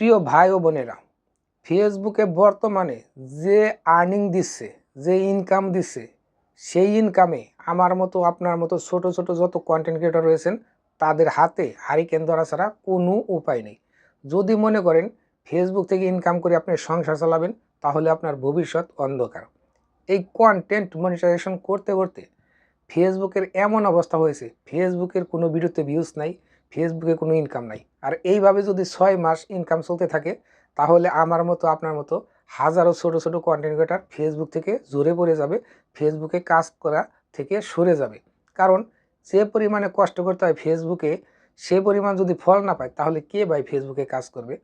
প্রিয় ভাই ও বোনেরা, ফেসবুকে বর্তমানে যে আর্নিং দিচ্ছে, যে ইনকাম দিচ্ছে, সেই ইনকামে আমার মতো, আপনার মতো ছোট ছোট যত কন্টেন্ট ক্রিয়েটর রয়েছেন, তাদের হাতে হারিকেন ধরা ছাড়া কোনো উপায় নেই। যদি মনে করেন ফেসবুক থেকে ইনকাম করে আপনি সংসার চালাবেন, তাহলে আপনার ভবিষ্যৎ অন্ধকার। এই কন্টেন্ট মনিটাইজেশন করতে করতে ফেসবুকের এমন অবস্থা হয়েছে, ফেসবুকের কোনো ভিডিওতে ভিউজ নাই ফেসবুকে কোনো ইনকাম নাই। আর এইভাবে যদি ছয় মাস ইনকাম চলতে থাকে, তাহলে আমার মতো, আপনার মতো হাজারো ছোট ছোট কন্টেন্ট ক্রিয়েটার ফেসবুক থেকে জোরে পড়ে যাবে ফেসবুকে কাজ করা থেকে সরে যাবে। কারণ যে পরিমাণে কষ্ট করতে হয় ফেসবুকে সে পরিমাণ যদি ফল না পায়, তাহলে কে ভাই ফেসবুকে কাজ করবে?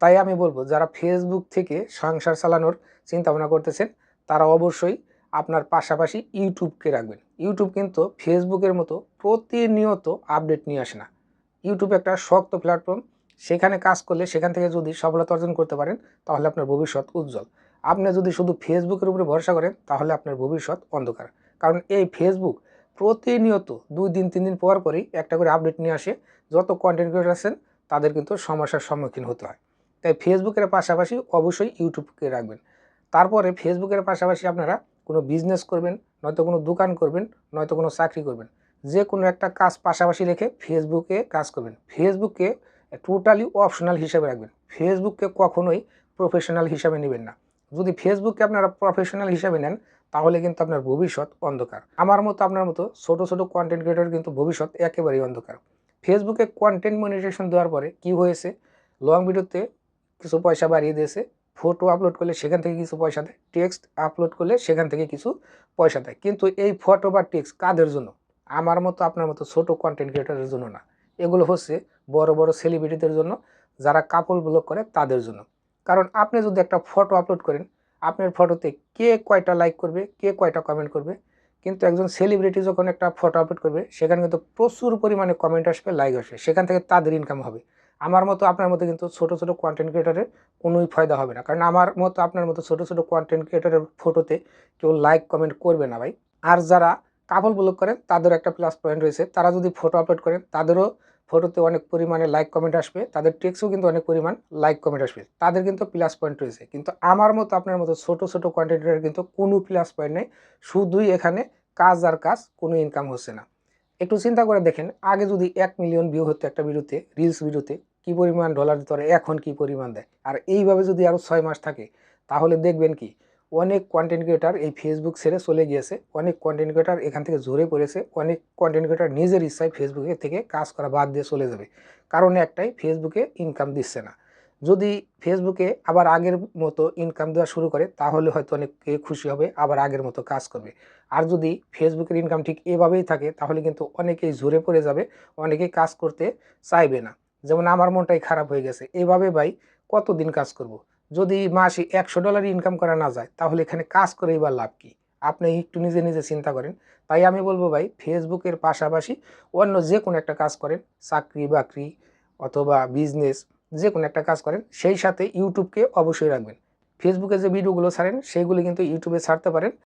তাই আমি বলব, যারা ফেসবুক থেকে সংসার চালানোর চিন্তা ভাবনা করতেছেন, তারা অবশ্যই আপনার পাশাপাশি ইউটিউবকে রাখবেন। ইউটিউব কিন্তু ফেসবুকের মতো প্রতিনিয়ত আপডেট নিয়ে আসে না। ইউটিউব একটা শক্ত প্ল্যাটফর্ম সেখানে কাজ করলে সেখান থেকে যদি সফলতা অর্জন করতে পারেন, তাহলে আপনার ভবিষ্যৎ উজ্জ্বল। আপনি যদি শুধু ফেসবুকের উপরে ভরসা করেন, তাহলে আপনার ভবিষ্যৎ অন্ধকার। কারণ এই ফেসবুক প্রতিনিয়ত দুই দিন, তিন দিন পর পরই একটা করে আপডেট নিয়ে আসে। যত কন্টেন্ট ক্রিয়েটার আছেন, তাদের কিন্তু সমস্যার সম্মুখীন হতে হয়। তাই ফেসবুকের পাশাপাশি অবশ্যই ইউটিউবকে রাখবেন। তারপরে ফেসবুকের পাশাপাশি আপনারা কোনো বিজনেস করবেন, নয়তো কোনো দোকান করবেন, নয়তো কোনো চাকরি করবেন। যে কোনো একটা কাজ পাশাপাশি রেখে ফেসবুকে কাজ করবেন। ফেসবুককে টোটালি অপশনাল হিসাবে রাখবেন। ফেসবুককে কখনোই প্রফেশনাল হিসাবে নেবেন না। যদি ফেসবুককে আপনারা প্রফেশনাল হিসাবে নেন, তাহলে কিন্তু আপনার ভবিষ্যৎ অন্ধকার। আমার মতো আপনার মতো ছোট ছোট কন্টেন্ট ক্রিয়েটর কিন্তু ভবিষ্যৎ একেবারেই অন্ধকার। ফেসবুকে কন্টেন্ট মনিটাইজেশন দেওয়ার পরে কি হয়েছে? লং ভিডিওতে কিছু পয়সা বাড়িয়ে দিয়েছে। ফটো আপলোড করলে সেখান থেকে কিছু পয়সা দেয়। টেক্সট আপলোড করলে সেখান থেকে কিছু পয়সা দেয়। কিন্তু এই ফটো বা টেক্সট কাদের জন্য? আমার মতো, আপনার মতো ছোট কন্টেন্ট ক্রিয়েটারের জন্য না। এগুলো হচ্ছে বড় বড় সেলিব্রিটিদের জন্য, যারা কাপল ব্লগ করে তাদের জন্য। কারণ আপনি যদি একটা ফটো আপলোড করেন, আপনার ফটোতে কে কয়টা লাইক করবে, কে কয়টা কমেন্ট করবে, কিন্তু একজন সেলিব্রিটি যখন একটা ফটো আপলোড করবে, সেখানে কিন্তু প্রচুর পরিমাণে কমেন্ট আসবে লাইক আসবে। সেখান থেকে তাদের ইনকাম হবে। আমার মতো, আপনার মতো কিন্তু ছোট ছোট কন্টেন্ট ক্রিয়েটারের কোনোই ফায়দা হবে না। কারণ আমার মতো, আপনার মতো ছোট ছোট কন্টেন্ট ক্রিয়েটারের ফটোতে কেউ লাইক কমেন্ট করবে না ভাই। আর যারা কাপল ব্লগ করেন তাদের একটা প্লাস পয়েন্ট রয়েছে। তারা যদি ফটো আপলোড করেন, তাদেরও ফটোতে অনেক পরিমাণে লাইক কমেন্ট আসবে। তাদের টেক্সও কিন্তু অনেক পরিমাণ লাইক কমেন্ট আসবে। তাদের কিন্তু প্লাস পয়েন্ট রয়েছে। কিন্তু আমার মতো, আপনার মতো ছোট ছোট কন্টেন্টের কিন্তু কোনো প্লাস পয়েন্ট নেই। শুধুই এখানে কাজ আর কাজ, কোনো ইনকাম হচ্ছে না। একটু চিন্তা করে দেখেন, আগে যদি এক মিলিয়ন ভিউ হতো একটা ভিডিওতে রিলস ভিডিওতে, কি পরিমাণ ডলার দিতে এখন কি পরিমাণ দেয়? আর এইভাবে যদি আরও ছয় মাস থাকে, তাহলে দেখবেন কি অনেক কন্টেন্ট ক্রিয়েটার এই ফেসবুক ছেড়ে চলে গিয়েছে, অনেক কন্টেন্ট ক্রিয়েটার এখান থেকে ঝরে পড়েছে, অনেক কন্টেন্ট ক্রিয়েটার নিজের ইচ্ছায় ফেসবুকে থেকে কাজ করা বাদ দিয়ে চলে যাবে। কারণ একটাই ফেসবুকে ইনকাম দিচ্ছে না। যদি ফেসবুকে আবার আগের মতো ইনকাম দেওয়া শুরু করে, তাহলে হয়তো অনেকে খুশি হবে, আবার আগের মতো কাজ করবে। আর যদি ফেসবুকের ইনকাম ঠিক এভাবেই থাকে, তাহলে কিন্তু অনেকেই ঝরে পড়ে যাবে, অনেকেই কাজ করতে চাইবে না। যেমন আমার মনটাই খারাপ হয়ে গেছে। এভাবে ভাই কতদিন কাজ করব। যদি মাসে একশো ডলার ইনকাম করা না যায়, তাহলে এখানে কাজ করে এবার লাভ কী? আপনি একটু নিজে নিজে চিন্তা করেন। তাই আমি বলব ভাই ফেসবুকের পাশাপাশি অন্য যে কোনো একটা কাজ করেন চাকরি বাকরি অথবা বিজনেস যে কোনো একটা কাজ করেন, সেই সাথে ইউটিউবকে অবশ্যই রাখবেন। ফেসবুকে যে ভিডিওগুলো ছাড়েন, সেইগুলি কিন্তু ইউটিউবে ছাড়তে পারেন।